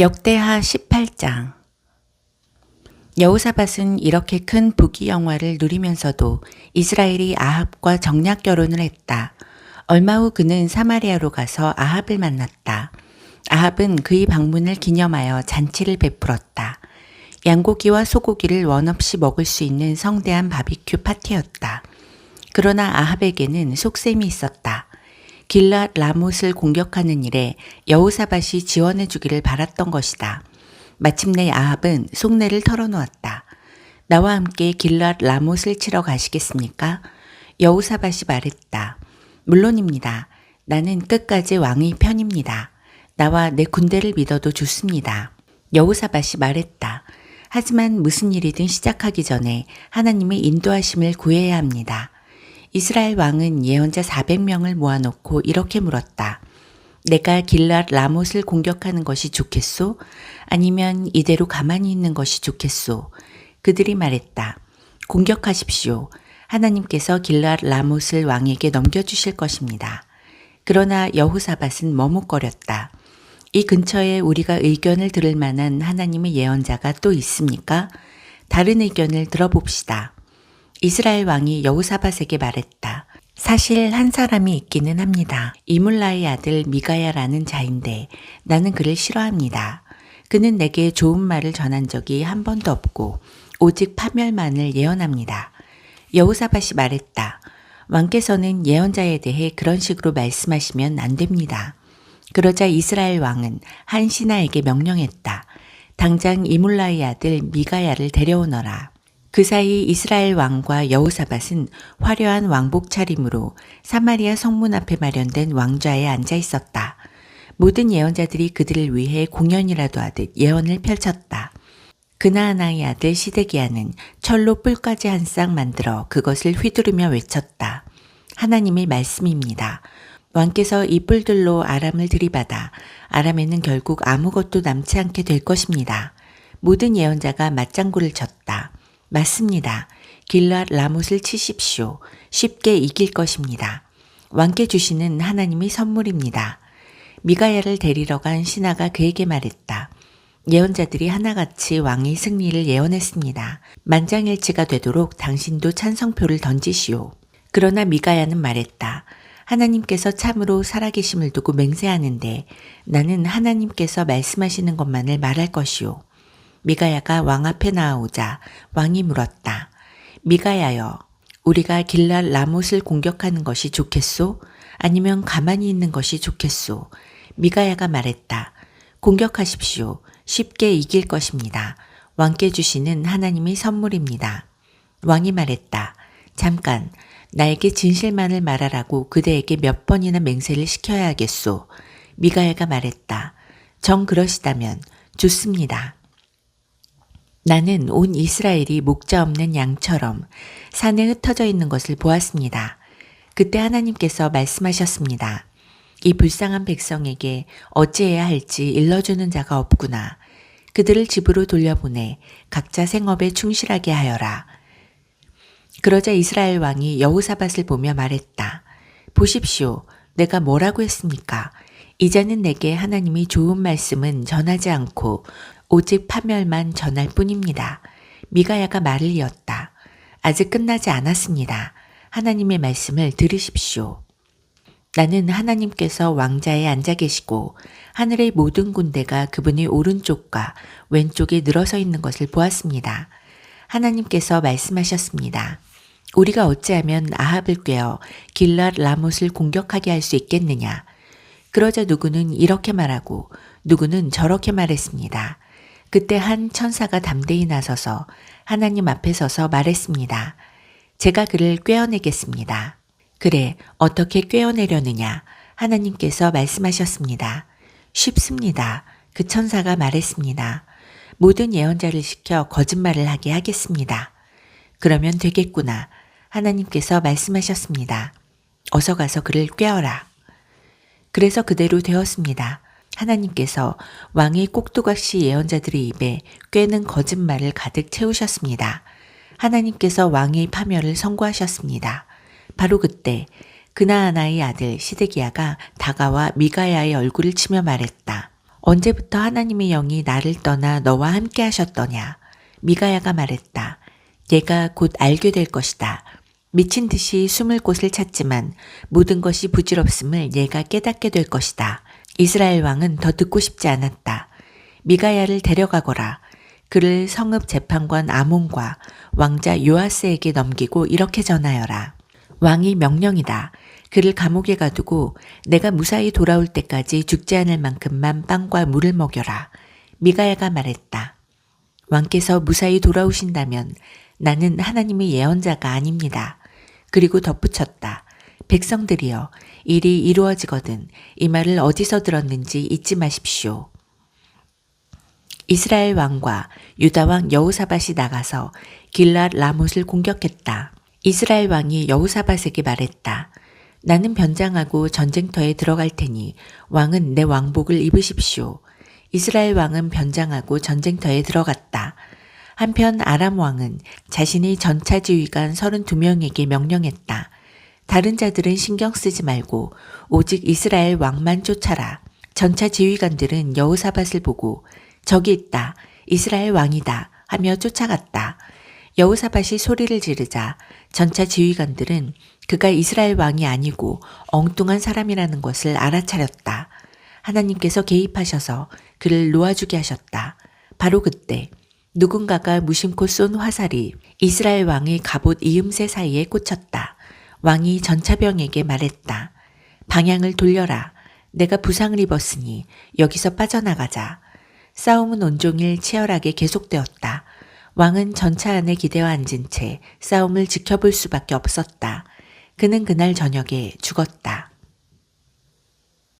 역대하 18장 여호사밧은 이렇게 큰 부귀 영화를 누리면서도 이스라엘이 아합과 정략 결혼을 했다. 얼마 후 그는 사마리아로 가서 아합을 만났다. 아합은 그의 방문을 기념하여 잔치를 베풀었다. 양고기와 소고기를 원 없이 먹을 수 있는 성대한 바비큐 파티였다. 그러나 아합에게는 속셈이 있었다. 길랏 라못을 공격하는 일에 여호사밧이 지원해 주기를 바랐던 것이다. 마침내 아합은 속내를 털어놓았다. 나와 함께 길랏 라못을 치러 가시겠습니까? 여호사밧이 말했다. 물론입니다. 나는 끝까지 왕의 편입니다. 나와 내 군대를 믿어도 좋습니다. 여호사밧이 말했다. 하지만 무슨 일이든 시작하기 전에 하나님의 인도하심을 구해야 합니다. 이스라엘 왕은 예언자 400명을 모아놓고 이렇게 물었다. 내가 길랏 라못을 공격하는 것이 좋겠소? 아니면 이대로 가만히 있는 것이 좋겠소? 그들이 말했다. 공격하십시오. 하나님께서 길랏 라못을 왕에게 넘겨주실 것입니다. 그러나 여후사밧은 머뭇거렸다. 이 근처에 우리가 의견을 들을 만한 하나님의 예언자가 또 있습니까? 다른 의견을 들어봅시다. 이스라엘 왕이 여우사밧에게 말했다. 사실 한 사람이 있기는 합니다. 이물라의 아들 미가야라는 자인데 나는 그를 싫어합니다. 그는 내게 좋은 말을 전한 적이 한 번도 없고 오직 파멸만을 예언합니다. 여우사밧이 말했다. 왕께서는 예언자에 대해 그런 식으로 말씀하시면 안 됩니다. 그러자 이스라엘 왕은 한 신하에게 명령했다. 당장 이물라의 아들 미가야를 데려오너라. 그 사이 이스라엘 왕과 여우사밧은 화려한 왕복 차림으로 사마리아 성문 앞에 마련된 왕좌에 앉아 있었다. 모든 예언자들이 그들을 위해 공연이라도 하듯 예언을 펼쳤다. 그나하나의 아들 시데기야는 철로 뿔까지 한 쌍 만들어 그것을 휘두르며 외쳤다. 하나님의 말씀입니다. 왕께서 이 뿔들로 아람을 들이받아 아람에는 결국 아무것도 남지 않게 될 것입니다. 모든 예언자가 맞장구를 쳤다. 맞습니다. 길랏 라못을 치십시오. 쉽게 이길 것입니다. 왕께 주시는 하나님의 선물입니다. 미가야를 데리러 간 신하가 그에게 말했다. 예언자들이 하나같이 왕의 승리를 예언했습니다. 만장일치가 되도록 당신도 찬성표를 던지시오. 그러나 미가야는 말했다. 하나님께서 참으로 살아계심을 두고 맹세하는데 나는 하나님께서 말씀하시는 것만을 말할 것이오. 미가야가 왕 앞에 나아오자 왕이 물었다. 미가야여, 우리가 길랄 라못을 공격하는 것이 좋겠소? 아니면 가만히 있는 것이 좋겠소? 미가야가 말했다. 공격하십시오. 쉽게 이길 것입니다. 왕께 주시는 하나님의 선물입니다. 왕이 말했다. 잠깐, 나에게 진실만을 말하라고 그대에게 몇 번이나 맹세를 시켜야 하겠소. 미가야가 말했다. 정 그러시다면 좋습니다. 나는 온 이스라엘이 목자 없는 양처럼 산에 흩어져 있는 것을 보았습니다. 그때 하나님께서 말씀하셨습니다. 이 불쌍한 백성에게 어찌해야 할지 일러주는 자가 없구나. 그들을 집으로 돌려보내 각자 생업에 충실하게 하여라. 그러자 이스라엘 왕이 여우사밧을 보며 말했다. 보십시오. 내가 뭐라고 했습니까? 이제는 내게 하나님이 좋은 말씀은 전하지 않고 오직 파멸만 전할 뿐입니다. 미가야가 말을 이었다. 아직 끝나지 않았습니다. 하나님의 말씀을 들으십시오. 나는 하나님께서 왕자에 앉아 계시고 하늘의 모든 군대가 그분의 오른쪽과 왼쪽에 늘어서 있는 것을 보았습니다. 하나님께서 말씀하셨습니다. 우리가 어찌하면 아합을 꿰어 길랏 라못을 공격하게 할 수 있겠느냐. 그러자 누구는 이렇게 말하고 누구는 저렇게 말했습니다. 그때 한 천사가 담대히 나서서 하나님 앞에 서서 말했습니다. 제가 그를 꿰어내겠습니다. 그래, 어떻게 꿰어내려느냐? 하나님께서 말씀하셨습니다. 쉽습니다. 그 천사가 말했습니다. 모든 예언자를 시켜 거짓말을 하게 하겠습니다. 그러면 되겠구나. 하나님께서 말씀하셨습니다. 어서 가서 그를 꿰어라. 그래서 그대로 되었습니다. 하나님께서 왕의 꼭두각시 예언자들의 입에 꿰는 거짓말을 가득 채우셨습니다. 하나님께서 왕의 파멸을 선고하셨습니다. 바로 그때 그나하나의 아들 시드기야가 다가와 미가야의 얼굴을 치며 말했다. 언제부터 하나님의 영이 나를 떠나 너와 함께 하셨더냐? 미가야가 말했다. 얘가 곧 알게 될 것이다. 미친 듯이 숨을 곳을 찾지만 모든 것이 부질없음을 얘가 깨닫게 될 것이다. 이스라엘 왕은 더 듣고 싶지 않았다. 미가야를 데려가거라. 그를 성읍 재판관 아몬과 왕자 요아스에게 넘기고 이렇게 전하여라. 왕이 명령이다. 그를 감옥에 가두고 내가 무사히 돌아올 때까지 죽지 않을 만큼만 빵과 물을 먹여라. 미가야가 말했다. 왕께서 무사히 돌아오신다면 나는 하나님의 예언자가 아닙니다. 그리고 덧붙였다. 백성들이여, 일이 이루어지거든 이 말을 어디서 들었는지 잊지 마십시오. 이스라엘 왕과 유다 왕 여호사밧이 나가서 길랏 라못을 공격했다. 이스라엘 왕이 여호사밧에게 말했다. 나는 변장하고 전쟁터에 들어갈 테니 왕은 내 왕복을 입으십시오. 이스라엘 왕은 변장하고 전쟁터에 들어갔다. 한편 아람 왕은 자신의 전차 지휘관 32명에게 명령했다. 다른 자들은 신경 쓰지 말고 오직 이스라엘 왕만 쫓아라. 전차 지휘관들은 여호사밧을 보고 저기 있다. 이스라엘 왕이다. 하며 쫓아갔다. 여호사밧이 소리를 지르자 전차 지휘관들은 그가 이스라엘 왕이 아니고 엉뚱한 사람이라는 것을 알아차렸다. 하나님께서 개입하셔서 그를 놓아주게 하셨다. 바로 그때 누군가가 무심코 쏜 화살이 이스라엘 왕의 갑옷 이음새 사이에 꽂혔다. 왕이 전차병에게 말했다. 방향을 돌려라. 내가 부상을 입었으니 여기서 빠져나가자. 싸움은 온종일 치열하게 계속되었다. 왕은 전차 안에 기대어 앉은 채 싸움을 지켜볼 수밖에 없었다. 그는 그날 저녁에 죽었다.